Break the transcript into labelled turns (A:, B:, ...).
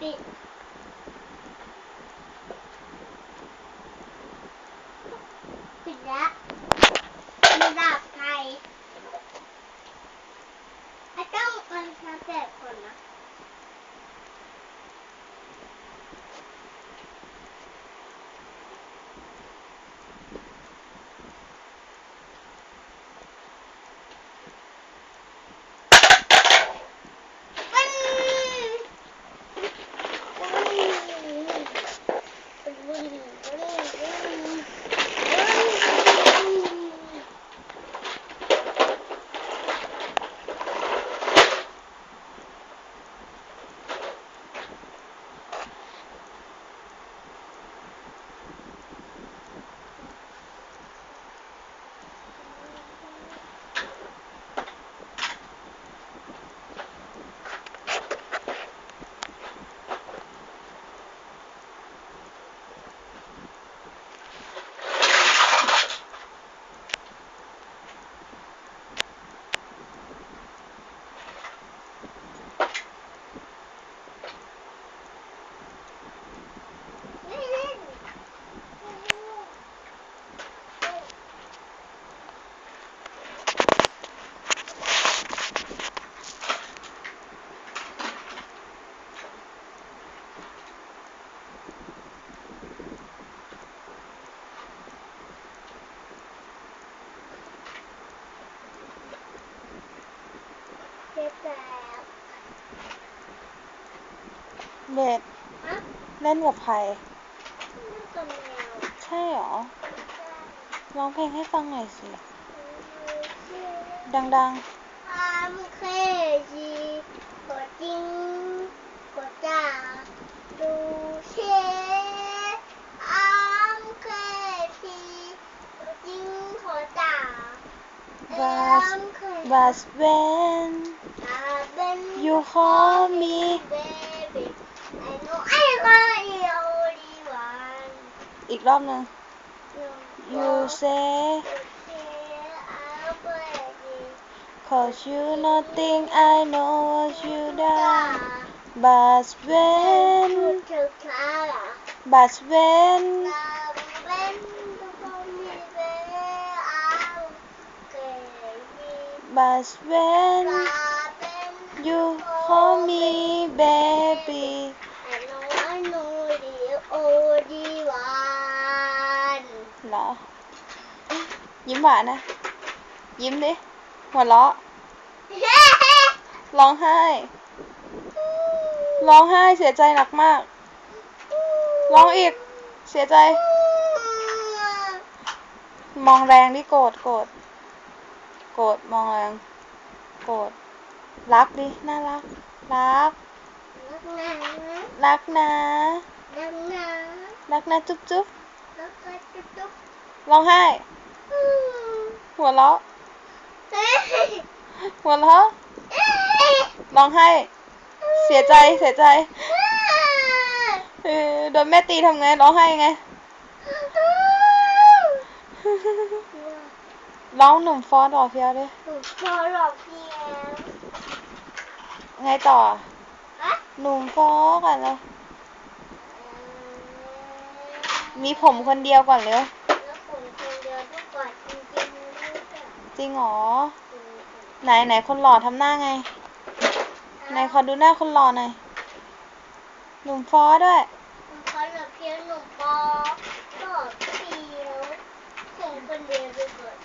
A: Bitch. เจ็บแล้ว
B: เบ็ด
A: ฮะ
B: เล่นกับใคร
A: นั่นตัวแมว
B: ใช่เหรอ ร้องเพลงให้ฟังหน่อยสิ ดัง
A: อามเคจีกดจริงกดจ้าดูเชอามเคจีกดจริงกดจ้าๆ
B: but
A: but
B: when อาเป็น
A: you call me baby I know I got you only one
B: อีกรอบหนึง
A: you
B: say cause you nothing I know what you done but when but when but when
A: you call me baby I know, I know the only one.
B: หรอ ยิ้มหวานนะ ยิ้มดิ หัวเราะ ร้องไห้ ร้องไห้เสียใจหนักมาก
A: ร้องอีก
B: เสียใจ มองแรงดิโกรธ โกรธ โกรธ มองแรง โกรธ รักดิ น่ารัก รัก รักนะรักนะจุ๊บจุ๊บร้องไห้ หัวเราะ หัวเราะ ร้องไห้
A: เสียใจ เสียใจ
B: เออโดนแม่ตีทำไง ร้องไห้ไง ร้องหนุ่มฟอสหรอเพียวดิ
A: พอหลอกเพียง
B: ไงต่อ หนุ่มโฟก่อนเลย
A: มีผมคน
B: เดียวก่อนเร็วจริงหรอ ไหนไหนคนหล่อทำหน้าไง
A: ไหนขอ
B: ดูหน้าคนหล่อหน่อย หนุ่มฟอด้วย
A: หนุ่มฟอหเพียงหนุ่มฟอหล่อเพียวผมคนเดียวดูก่อน